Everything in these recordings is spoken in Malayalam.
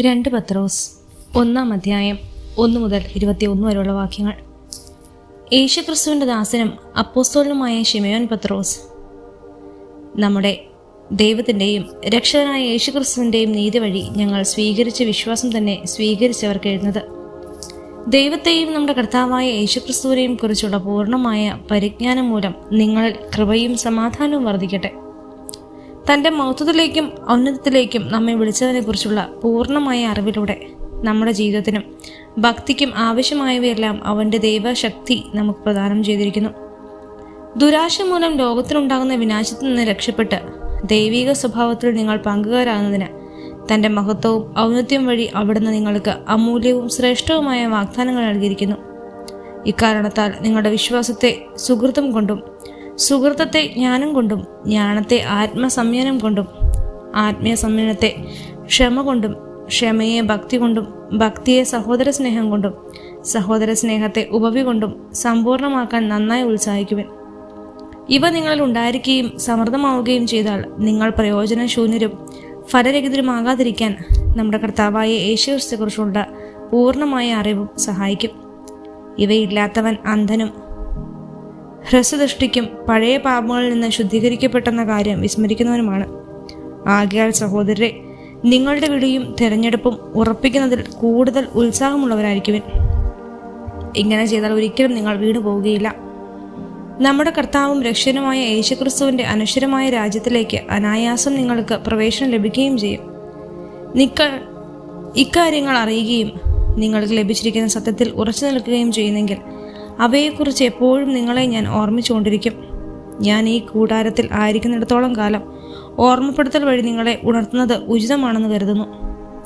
രണ്ട് പത്രോസ്. ഒന്നാം അധ്യായം ഒന്ന് മുതൽ ഇരുപത്തിയൊന്ന് വരെയുള്ള വാക്യങ്ങൾ. യേശുക്രിസ്തുവിന്റെ ദാസനും അപ്പോസ്തോലനുമായ ഷിമയോൻ പത്രോസ് നമ്മുടെ ദൈവത്തിന്റെയും രക്ഷകനായ യേശുക്രിസ്തുവിന്റെയും നീതി വഴി ഞങ്ങൾ സ്വീകരിച്ച വിശ്വാസം തന്നെ സ്വീകരിച്ചവർക്ക് എഴുതുന്നത്. ദൈവത്തെയും നമ്മുടെ കർത്താവായ യേശുക്രിസ്തുവിനെയും കുറിച്ചുള്ള പൂർണമായ പരിജ്ഞാനം മൂലം നിങ്ങളിൽ കൃപയും സമാധാനവും വർദ്ധിക്കട്ടെ. തന്റെ മഹത്വത്തിലേക്കും ഔന്നതത്തിലേക്കും നമ്മെ വിളിച്ചതിനെക്കുറിച്ചുള്ള പൂർണമായ അറിവിലൂടെ നമ്മുടെ ജീവിതത്തിനും ഭക്തിക്കും ആവശ്യമായവയെല്ലാം അവന്റെ ദൈവശക്തി നമുക്ക് പ്രദാനം ചെയ്തിരിക്കുന്നു. ദുരാശ മൂലം ലോകത്തിനുണ്ടാകുന്ന വിനാശത്തിൽ നിന്ന് രക്ഷപ്പെട്ട് ദൈവിക സ്വഭാവത്തിൽ നിങ്ങൾ പങ്കുകാരാകുന്നതിന് തന്റെ മഹത്വവും ഔന്നത്യം വഴി അവിടുന്ന് നിങ്ങൾക്ക് അമൂല്യവും ശ്രേഷ്ഠവുമായ വാഗ്ദാനങ്ങൾ നൽകിയിരിക്കുന്നു. ഇക്കാരണത്താൽ നിങ്ങളുടെ വിശ്വാസത്തെ സുഹൃത്തും കൊണ്ടും സുഹൃത്തത്തെ ജ്ഞാനം കൊണ്ടും ജ്ഞാനത്തെ ആത്മസംയനം കൊണ്ടും ആത്മീയ സംയനത്തെ ക്ഷമ കൊണ്ടും ക്ഷമയെ ഭക്തി കൊണ്ടും ഭക്തിയെ സഹോദര സ്നേഹം കൊണ്ടും സഹോദര സ്നേഹത്തെ ഉപവി കൊണ്ടും സമ്പൂർണമാക്കാൻ നന്നായി ഉത്സാഹിക്കുവൻ. ഇവ നിങ്ങളിൽ ഉണ്ടായിരിക്കുകയും സമൃദ്ധമാവുകയും ചെയ്താൽ നിങ്ങൾ പ്രയോജനശൂന്യരും ഫലരഹിതരുമാകാതിരിക്കാൻ നമ്മുടെ കർത്താവായ യേശുക്രിസ്തുക്കുറിച്ചുള്ള പൂർണമായ അറിവും സഹായിക്കും. ഇവയില്ലാത്തവൻ അന്ധനും ഹ്രസ്വദൃഷ്ടിക്കും പഴയ പാപങ്ങളിൽ നിന്ന് ശുദ്ധീകരിക്കപ്പെട്ടെന്ന കാര്യം വിസ്മരിക്കുന്നവനുമാണ്. ആകയാൽ സഹോദരരെ നിങ്ങളുടെ വിളിയും തിരഞ്ഞെടുപ്പും ഉറപ്പിക്കുന്നതിൽ കൂടുതൽ ഉത്സാഹമുള്ളവരായിരിക്കുവിൻ. ഇങ്ങനെ ചെയ്താൽ ഒരിക്കലും നിങ്ങൾ വീണു പോവുകയില്ല. നമ്മുടെ കർത്താവും രക്ഷനുമായ യേശുക്രിസ്തുവിന്റെ അനശ്വരമായ രാജ്യത്തിലേക്ക് അനായാസം നിങ്ങൾക്ക് പ്രവേശനം ലഭിക്കുകയും ചെയ്യും. നിക്ക ഇക്കാര്യങ്ങൾ അറിയുകയും നിങ്ങൾക്ക് ലഭിച്ചിരിക്കുന്ന സത്യത്തിൽ ഉറച്ചു നിൽക്കുകയും ചെയ്യുന്നെങ്കിൽ അവയെക്കുറിച്ച് എപ്പോഴും നിങ്ങളെ ഞാൻ ഓർമ്മിച്ചുകൊണ്ടിരിക്കും. ഞാൻ ഈ കൂടാരത്തിൽ ആയിരിക്കുന്നിടത്തോളം കാലം ഓർമ്മപ്പെടുത്തൽ വഴി നിങ്ങളെ ഉണർത്തുന്നത് ഉചിതമാണെന്ന് കരുതുന്നു.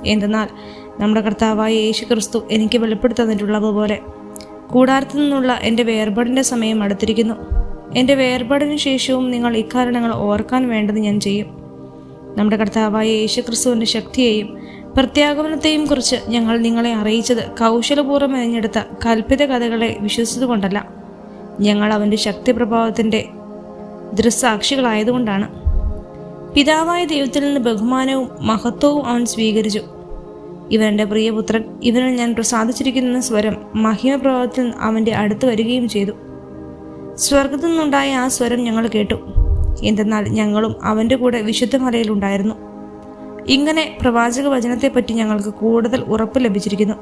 എന്തെന്നാൽ നമ്മുടെ കർത്താവായ യേശു ക്രിസ്തു എനിക്ക് വെളിപ്പെടുത്തന്നിട്ടുള്ളത് പോലെ കൂടാരത്തിൽ നിന്നുള്ള എന്റെ വേർപാടിന്റെ സമയം അടുത്തിരിക്കുന്നു. എന്റെ വേർപാടിന് ശേഷവും നിങ്ങൾ ഇക്കാരണങ്ങൾ ഓർക്കാൻ വേണ്ടത് ഞാൻ ചെയ്യും. നമ്മുടെ കർത്താവായ യേശു ക്രിസ്തുവിന്റെ ശക്തിയെയും പ്രത്യാഗമനത്തെയും കുറിച്ച് ഞങ്ങൾ നിങ്ങളെ അറിയിച്ചത് കൗശലപൂർവം മെനഞ്ഞെടുത്ത കൽപ്പിത കഥകളെ വിശ്വസിച്ചതുകൊണ്ടല്ല ഞങ്ങൾ അവന്റെ ശക്തി പ്രഭാവത്തിന്റെ ദൃസാക്ഷികളായതുകൊണ്ടാണ് പിതാവായ ദൈവത്തിൽ നിന്ന് ബഹുമാനവും മഹത്വവും അവൻ സ്വീകരിച്ചു. ഇവന്റെ പ്രിയപുത്രൻ ഇവനിൽ ഞാൻ പ്രസാദിച്ചിരിക്കുന്ന സ്വരം മഹിമപ്രഭാവത്തിൽ അവന്റെ അടുത്ത് വരികയും ചെയ്തു. സ്വർഗത്തു നിന്നുണ്ടായ ആ സ്വരം ഞങ്ങൾ കേട്ടു. എന്തെന്നാൽ ഞങ്ങളും അവന്റെ കൂടെ വിശുദ്ധ മലയിലുണ്ടായിരുന്നു ഇങ്ങനെ പ്രവാചക വചനത്തെപ്പറ്റി ഞങ്ങൾക്ക് കൂടുതൽ ഉറപ്പ് ലഭിച്ചിരിക്കുന്നു.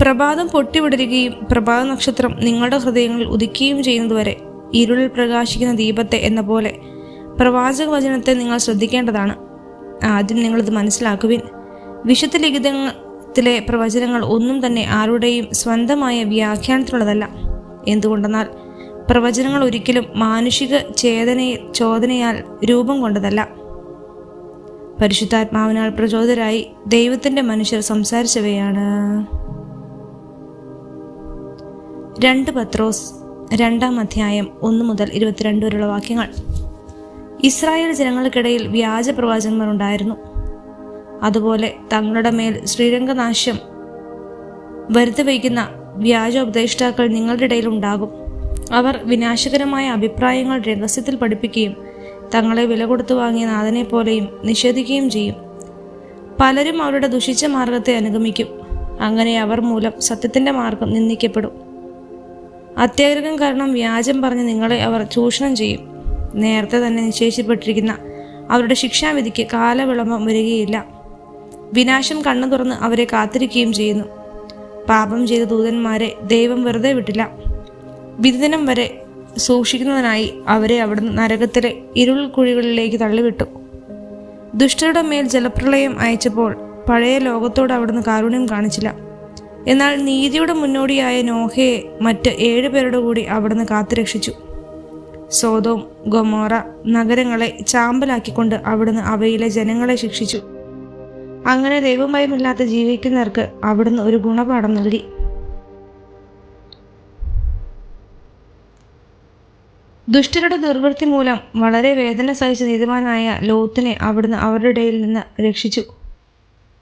പ്രഭാതം പൊട്ടിവിടരുകയും പ്രഭാത നക്ഷത്രം നിങ്ങളുടെ ഹൃദയങ്ങളിൽ ഉദിക്കുകയും ചെയ്യുന്നതുവരെ ഇരുളിൽ പ്രകാശിക്കുന്ന ദീപത്തെ എന്ന പോലെ പ്രവാചക വചനത്തെ നിങ്ങൾ ശ്രദ്ധിക്കേണ്ടതാണ്. ആദ്യം നിങ്ങളിത് മനസ്സിലാക്കുവിൻ. വിശുദ്ധ ലിഖിതത്തിലെ പ്രവചനങ്ങൾ ഒന്നും തന്നെ ആരുടെയും സ്വന്തമായ വ്യാഖ്യാനത്തിലുള്ളതല്ല. എന്തുകൊണ്ടെന്നാൽ പ്രവചനങ്ങൾ ഒരിക്കലും മാനുഷിക ചേതനയിൽ ചോദനയാൽ രൂപം കൊണ്ടതല്ല. പരിശുദ്ധാത്മാവിനാൽ പ്രചോദരായി ദൈവത്തിന്റെ മനുഷ്യർ സംസാരിച്ചവയാണ്. രണ്ട് പത്രോസ് രണ്ടാം അധ്യായം ഒന്ന് മുതൽ ഇരുപത്തിരണ്ട് വരെയുള്ള വാക്യങ്ങൾ. ഇസ്രായേൽ ജനങ്ങൾക്കിടയിൽ വ്യാജ പ്രവാചകന്മാർ ഉണ്ടായിരുന്നു. അതുപോലെ തങ്ങളുടെ മേൽ ശ്രീരംഗനാശം വരുത്തിവയ്ക്കുന്ന വ്യാജോപദേഷ്ടാക്കൾ നിങ്ങളുടെ ഇടയിൽ ഉണ്ടാകും. അവർ വിനാശകരമായ അഭിപ്രായങ്ങൾ രഹസ്യത്തിൽ പഠിപ്പിക്കുകയും തങ്ങളെ വില കൊടുത്തു വാങ്ങിയ നാഥനെ പോലെയും നിഷേധിക്കുകയും ചെയ്യും. പലരും അവരുടെ ദുഷിച്ച മാർഗത്തെ അനുഗമിക്കും. അങ്ങനെ അവർ മൂലം സത്യത്തിന്റെ മാർഗം നിന്ദിക്കപ്പെടും. അത്യാഗ്രഹം കാരണം വ്യാജം പറഞ്ഞ് നിങ്ങളെ അവർ ചൂഷണം ചെയ്യും. നേരത്തെ തന്നെ നിശ്ചയിക്കപ്പെട്ടിരിക്കുന്ന അവരുടെ ശിക്ഷാവിധിക്ക് കാലവിളംബം വരികയില്ല. വിനാശം കണ്ണു തുറന്ന് അവരെ കാത്തിരിക്കുകയും ചെയ്യുന്നു. പാപം ചെയ്ത ദൂതന്മാരെ ദൈവം വെറുതെ വിട്ടില്ല. വിദിനം വരെ സൂക്ഷിക്കുന്നതിനായി അവരെ അവിടുന്ന് നരകത്തിലെ ഇരുൾ കുഴികളിലേക്ക് തള്ളിവിട്ടു. ദുഷ്ടരുടെ മേൽ ജലപ്രളയം അയച്ചപ്പോൾ പഴയ ലോകത്തോട് അവിടുന്ന് കാരുണ്യം കാണിച്ചില്ല. എന്നാൽ നീതിയുടെ മുന്നോടിയായ നോഹയെ മറ്റ് ഏഴ് പേരുടെ കൂടി അവിടുന്ന് കാത്തുരക്ഷിച്ചു. സോതോം ഗൊമോറ നഗരങ്ങളെ ചാമ്പലാക്കിക്കൊണ്ട് അവിടുന്ന് അവയിലെ ജനങ്ങളെ ശിക്ഷിച്ചു. അങ്ങനെ ദൈവഭയമില്ലാത്ത ജീവിക്കുന്നവർക്ക് അവിടുന്ന് ഒരു ഗുണപാഠം നൽകി. ദുഷ്ടരുടെ ദുർവൃത്തി മൂലം വളരെ വേദന സഹിച്ച നീതിമാനായ ലോത്തിനെ അവിടുന്ന് അവരുടെ ഇടയിൽ നിന്ന് രക്ഷിച്ചു.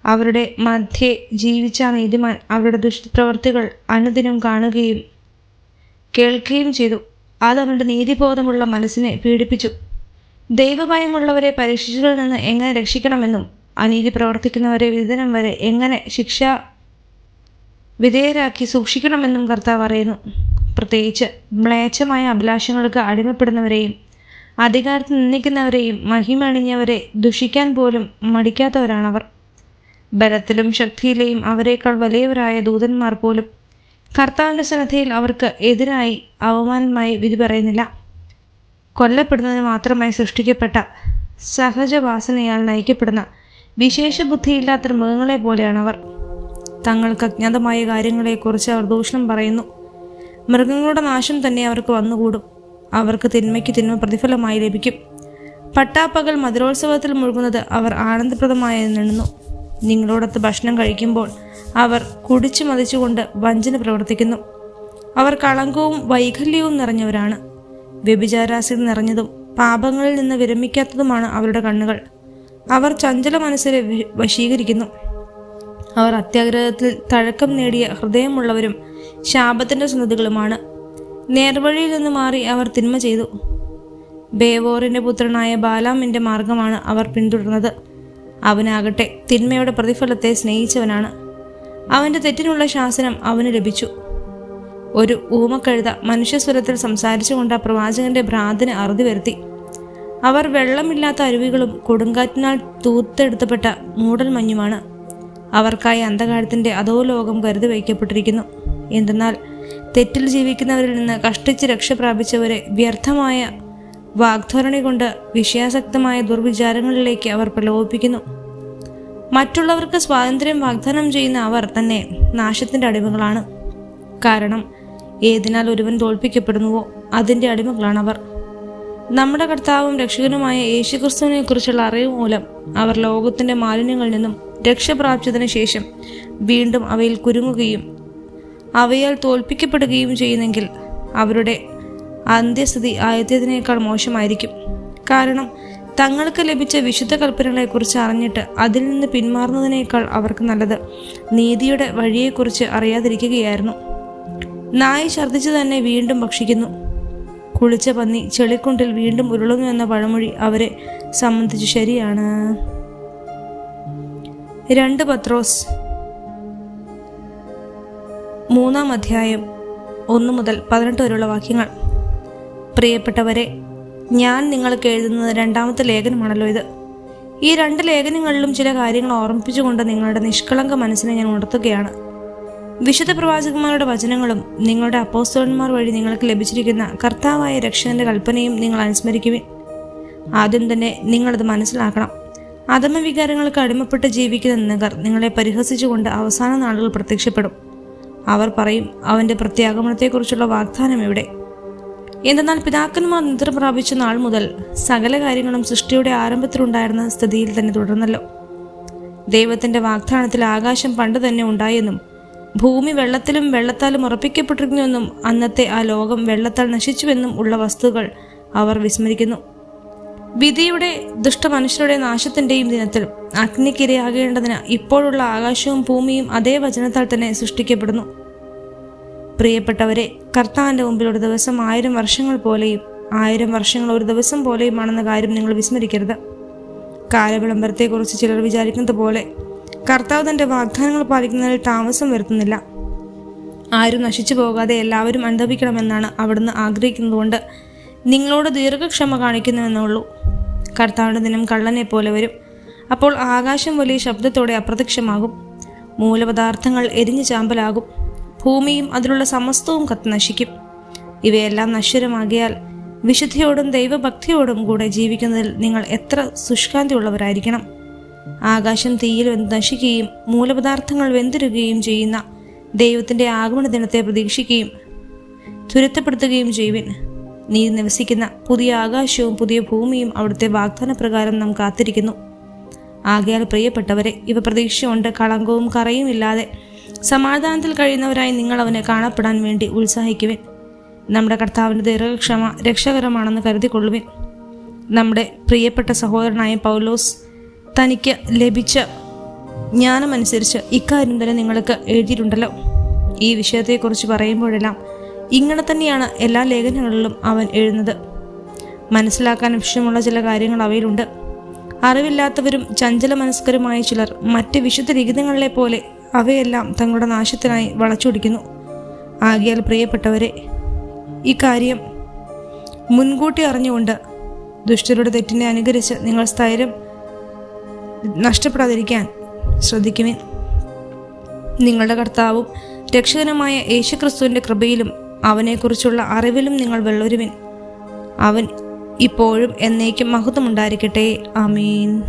അവരുടെ മധ്യേ ജീവിച്ച നീതിമാൻ അവരുടെ ദുഷ്ടപ്രവർത്തികൾ അനുദിനം കാണുകയും കേൾക്കുകയും ചെയ്തു. അത് അവരുടെ നീതിബോധമുള്ള മനസ്സിനെ പീഡിപ്പിച്ചു. ദൈവഭയമുള്ളവരെ പരീക്ഷിച്ചതിൽ നിന്ന് എങ്ങനെ രക്ഷിക്കണമെന്നും അനീതി പ്രവർത്തിക്കുന്നവരെ വിധനം വരെ എങ്ങനെ ശിക്ഷ വിധേയരാക്കി സൂക്ഷിക്കണമെന്നും കർത്താവ് പറയുന്നു. പ്രത്യേകിച്ച് മ്ലേച്ഛമായ അഭിലാഷങ്ങൾക്ക് അടിമപ്പെടുന്നവരെയും അധികാരത്തിൽ നിന്ദിക്കുന്നവരെയും മഹിമണിഞ്ഞവരെ ദുഷിക്കാൻ പോലും മടിക്കാത്തവരാണവർ. ബലത്തിലും ശക്തിയിലെയും അവരെക്കാൾ വലിയവരായ ദൂതന്മാർ പോലും കർത്താവിന്റെ സന്നദ്ധയിൽ അവർക്ക് എതിരായി അവമാനമായി വിധി പറയുന്നില്ല. കൊല്ലപ്പെടുന്നതിന് മാത്രമായി സൃഷ്ടിക്കപ്പെട്ട സഹജവാസനയാൽ നയിക്കപ്പെടുന്ന വിശേഷ ബുദ്ധിയില്ലാത്ത മൃഗങ്ങളെ പോലെയാണവർ. തങ്ങൾക്ക് അജ്ഞാതമായ കാര്യങ്ങളെക്കുറിച്ച് അവർ ദൂഷണം പറയുന്നു. മൃഗങ്ങളുടെ നാശം തന്നെ അവർക്ക് വന്നുകൂടും. അവർക്ക് തിന്മയ്ക്ക് തിന്മ പ്രതിഫലമായി ലഭിക്കും. പട്ടാപ്പകൽ മധുരോത്സവത്തിൽ മുഴുകുന്നത് അവർ ആനന്ദപ്രദമായി നിന്നു നിങ്ങളോടൊത്ത് ഭക്ഷണം കഴിക്കുമ്പോൾ അവർ കുടിച്ചു മതിച്ചുകൊണ്ട് വഞ്ചന പ്രവർത്തിക്കുന്നു. അവർ കളങ്കവും വൈകല്യവും നിറഞ്ഞവരാണ്. വ്യഭിചാരാസികൾ നിറഞ്ഞതും പാപങ്ങളിൽ നിന്ന് വിരമിക്കാത്തതുമാണ് അവരുടെ കണ്ണുകൾ. അവർ ചഞ്ചല മനസ്സിനെ വശീകരിക്കുന്നു. അവർ അത്യാഗ്രഹത്തിൽ തഴക്കം നേടിയ ഹൃദയമുള്ളവരും ശാപത്തിന്റെ സന്തതികളുമാണ്. നേർവഴിയിൽ നിന്ന് മാറി അവർ തിന്മ ചെയ്തു. ബേവോറിന്റെ പുത്രനായ ബാലാമിന്റെ മാർഗമാണ് അവർ പിന്തുടർന്നത്. അവനാകട്ടെ തിന്മയുടെ പ്രതിഫലത്തെ സ്നേഹിച്ചവനാണ്. അവന്റെ തെറ്റിനുള്ള ശാസനം അവന് ലഭിച്ചു. ഒരു ഊമക്കഴുത മനുഷ്യസ്വരത്തിൽ സംസാരിച്ചുകൊണ്ട് ആ പ്രവാചകന്റെ ഭ്രാന്തിന് അറുതി വരുത്തി. അവർ വെള്ളമില്ലാത്ത അരുവികളും കൊടുങ്കാറ്റിനാൽ തൂത്തെടുത്തപ്പെട്ട മൂടൽ മഞ്ഞുമാണ് അവർക്കായി അന്ധകാരത്തിന്റെ അധോലോകം കരുതി വയ്ക്കപ്പെട്ടിരിക്കുന്നു. എന്തെന്നാൽ തെറ്റിൽ ജീവിക്കുന്നവരിൽ നിന്ന് കഷ്ടിച്ച് രക്ഷ പ്രാപിച്ചവരെ വ്യർത്ഥമായ വാഗ്ധോരണി കൊണ്ട് വിഷയാസക്തമായ ദുർവിചാരങ്ങളിലേക്ക് അവർ പ്രലോഭിപ്പിക്കുന്നു. മറ്റുള്ളവർക്ക് സ്വാതന്ത്ര്യം വാഗ്ദാനം ചെയ്യുന്ന അവർ തന്നെ നാശത്തിന്റെ അടിമകളാണ്. കാരണം ഏതിനാൽ ഒരുവൻ തോൽപ്പിക്കപ്പെടുന്നുവോ അടിമകളാണ് അവർ നമ്മുടെ കർത്താവും രക്ഷകനുമായ യേശുക്രിസ്തുവിനെ കുറിച്ചുള്ള അറിവ് മൂലം അവർ ലോകത്തിന്റെ മാലിന്യങ്ങളിൽ നിന്നും രക്ഷപ്രാപിച്ചതിനു ശേഷം വീണ്ടും അവയിൽ കുരുങ്ങുകയും അവയാൽ തോൽപ്പിക്കപ്പെടുകയും ചെയ്യുന്നെങ്കിൽ അവരുടെ അന്ത്യസ്ഥിതി ആദ്യത്തേതിനേക്കാൾ മോശമായിരിക്കും. കാരണം തങ്ങൾക്ക് ലഭിച്ച വിശുദ്ധ കൽപ്പനകളെക്കുറിച്ച് അറിഞ്ഞിട്ട് അതിൽ നിന്ന് പിന്മാറുന്നതിനേക്കാൾ അവർക്ക് നല്ലത് നീതിയുടെ വഴിയെക്കുറിച്ച് അറിയാതിരിക്കുകയായിരുന്നു. നായ ഛർദ്ദിച്ചു തന്നെ വീണ്ടും ഭക്ഷിക്കുന്നു. കുളിച്ച പന്നി ചെളിക്കുണ്ടിൽ വീണ്ടും ഉരുളുന്നു എന്ന പഴമൊഴി അവരെ സംബന്ധിച്ച് ശരിയാണ്. രണ്ട് പത്രോസ് മൂന്നാം അധ്യായം ഒന്ന് മുതൽ പതിനെട്ട് വരെയുള്ള വാക്യങ്ങൾ. പ്രിയപ്പെട്ടവരെ ഞാൻ നിങ്ങൾക്ക് എഴുതുന്നത് രണ്ടാമത്തെ ലേഖനമാണല്ലോ ഇത്. ഈ രണ്ട് ലേഖനങ്ങളിലും ചില കാര്യങ്ങൾ ഓർമ്മിപ്പിച്ചുകൊണ്ട് നിങ്ങളുടെ നിഷ്കളങ്ക മനസ്സിനെ ഞാൻ ഉണർത്തുകയാണ്. വിശുദ്ധ പ്രവാചകന്മാരുടെ വചനങ്ങളും നിങ്ങളുടെ അപ്പോസ്തോലന്മാർ വഴി നിങ്ങൾക്ക് ലഭിച്ചിരിക്കുന്ന കർത്താവായ രക്ഷകന്റെ കൽപ്പനയും നിങ്ങൾ അനുസ്മരിക്കുവിൻ. ആദ്യം തന്നെ നിങ്ങളത് മനസ്സിലാക്കണം. അധമവികാരങ്ങൾക്ക് അടിമപ്പെട്ട് ജീവിക്കുന്ന നഗർ നിങ്ങളെ പരിഹസിച്ചുകൊണ്ട് അവസാന നാളുകൾ പ്രത്യക്ഷപ്പെടും. അവർ പറയും അവന്റെ പ്രത്യാഗമനത്തെക്കുറിച്ചുള്ള വാഗ്ദാനം എവിടെ? എന്തെന്നാൽ പിതാക്കന്മാർ നിദ്ര പ്രാപിച്ച നാൾ മുതൽ സകല കാര്യങ്ങളും സൃഷ്ടിയുടെ ആരംഭത്തിലുണ്ടായിരുന്ന സ്ഥിതിയിൽ തന്നെ തുടർന്നല്ലോ. ദൈവത്തിന്റെ വാഗ്ദാനത്തിൽ ആകാശം പണ്ട് തന്നെ ഉണ്ടായെന്നും ഭൂമി വെള്ളത്തിലും വെള്ളത്താലും ഉറപ്പിക്കപ്പെട്ടിരുന്നുവെന്നും അന്നത്തെ ആ ലോകം വെള്ളത്താൽ നശിച്ചുവെന്നും ഉള്ള വസ്തുക്കൾ അവർ വിസ്മരിക്കുന്നു. വിധിയുടെ ദുഷ്ടമനുഷ്യരുടെ നാശത്തിന്റെയും ദിനത്തിൽ അഗ്നിക്കിരയാകേണ്ടതിന് ഇപ്പോഴുള്ള ആകാശവും ഭൂമിയും അതേ വചനത്താൽ തന്നെ സൃഷ്ടിക്കപ്പെടുന്നു. പ്രിയപ്പെട്ടവരെ കർത്താവിന്റെ മുമ്പിൽ ഒരു ദിവസം ആയിരം വർഷങ്ങൾ പോലെയും ആയിരം വർഷങ്ങൾ ഒരു ദിവസം പോലെയുമാണെന്ന കാര്യം നിങ്ങൾ വിസ്മരിക്കരുത്. കാലവിളംബരത്തെക്കുറിച്ച് ചിലർ വിചാരിക്കുന്നത് പോലെ കർത്താവ് തന്റെ വാഗ്ദാനങ്ങൾ പാലിക്കുന്നതിൽ താമസം വരുത്തുന്നില്ല. ആരും നശിച്ചു പോകാതെ എല്ലാവരും അനുഭവിക്കണമെന്നാണ് അവിടുന്ന് ആഗ്രഹിക്കുന്നതുകൊണ്ട് നിങ്ങളോട് ദീർഘക്ഷമ കാണിക്കുന്നുവെന്നുള്ളൂ കർത്താവിന്റെ ദിനം കള്ളനെ പോലെ വരും. അപ്പോൾ ആകാശം വലിയ ശബ്ദത്തോടെ അപ്രത്യക്ഷമാകും. മൂലപദാർത്ഥങ്ങൾ എരിഞ്ഞു ചാമ്പലാകും. ഭൂമിയും അതിലുള്ള സമസ്തവും കത്ത് നശിക്കും. ഇവയെല്ലാം നശ്വരമാകിയാൽ വിശുദ്ധിയോടും ദൈവഭക്തിയോടും കൂടെ ജീവിക്കുന്നതിൽ നിങ്ങൾ എത്ര സുഷ്കാന്തി ഉള്ളവരായിരിക്കണം ആകാശം തീയിൽ വെന്ത് നശിക്കുകയും മൂലപദാർത്ഥങ്ങൾ വെന്തിരുകയും ചെയ്യുന്ന ദൈവത്തിന്റെ ആഗമന ദിനത്തെ പ്രതീക്ഷിക്കുകയും ത്വരിതപ്പെടുത്തുകയും ചെയ്യുവിൻ. നീ നിവസിക്കുന്ന പുതിയ ആകാശവും പുതിയ ഭൂമിയും അവിടുത്തെ വാഗ്ദാന പ്രകാരം നാം കാത്തിരിക്കുന്നു. ആകയാൽ പ്രിയപ്പെട്ടവരെ ഇവ പ്രതീക്ഷയുണ്ട് കളങ്കവും കറയും ഇല്ലാതെ സമാധാനത്തിൽ കഴിയുന്നവരായി നിങ്ങൾ അവനെ കാണപ്പെടാൻ വേണ്ടി ഉത്സാഹിക്കുവിൻ. നമ്മുടെ കർത്താവിന്റെ ദീർഘക്ഷമ രക്ഷകരമാണെന്ന് കരുതിക്കൊള്ളുവിൻ. നമ്മുടെ പ്രിയപ്പെട്ട സഹോദരനായ പൗലോസ് തനിക്ക് ലഭിച്ച ജ്ഞാനമനുസരിച്ച് ഇക്കാര്യം തന്നെ നിങ്ങൾക്ക് എഴുതിയിട്ടുണ്ടല്ലോ. ഈ വിഷയത്തെക്കുറിച്ച് പറയുമ്പോഴെല്ലാം ഇങ്ങനെ തന്നെയാണ് എല്ലാ ലേഖനങ്ങളിലും അവൻ എഴുതുന്നത്. മനസ്സിലാക്കാൻ വിഷയമുള്ള ചില കാര്യങ്ങൾ അവയിലുണ്ട്. അറിവില്ലാത്തവരും ചഞ്ചല മനസ്കരുമായ ചിലർ മറ്റ് വിശുദ്ധ ലിഖിതങ്ങളിലെ പോലെ അവയെല്ലാം തങ്ങളുടെ നാശത്തിനായി വളച്ചൊടിക്കുന്നു. ആകിയാൽ പ്രിയപ്പെട്ടവരെ ഇക്കാര്യം മുൻകൂട്ടി അറിഞ്ഞുകൊണ്ട് ദുഷ്ടരുടെ തെറ്റിനെ അനുകരിച്ച് നിങ്ങൾ സ്ഥൈര്യം നഷ്ടപ്പെടാതിരിക്കാൻ ശ്രദ്ധിക്കുവിൻ. നിങ്ങളുടെ കർത്താവും രക്ഷകനുമായ യേശുക്രിസ്തുവിന്റെ കൃപയിലും അവനെക്കുറിച്ചുള്ള അറിവിലും നിങ്ങൾ വെള്ളൊരുവിൻ. അവൻ ഇപ്പോഴും എന്നേക്കും മഹത്വമുണ്ടായിരിക്കട്ടെ. ആമീൻ.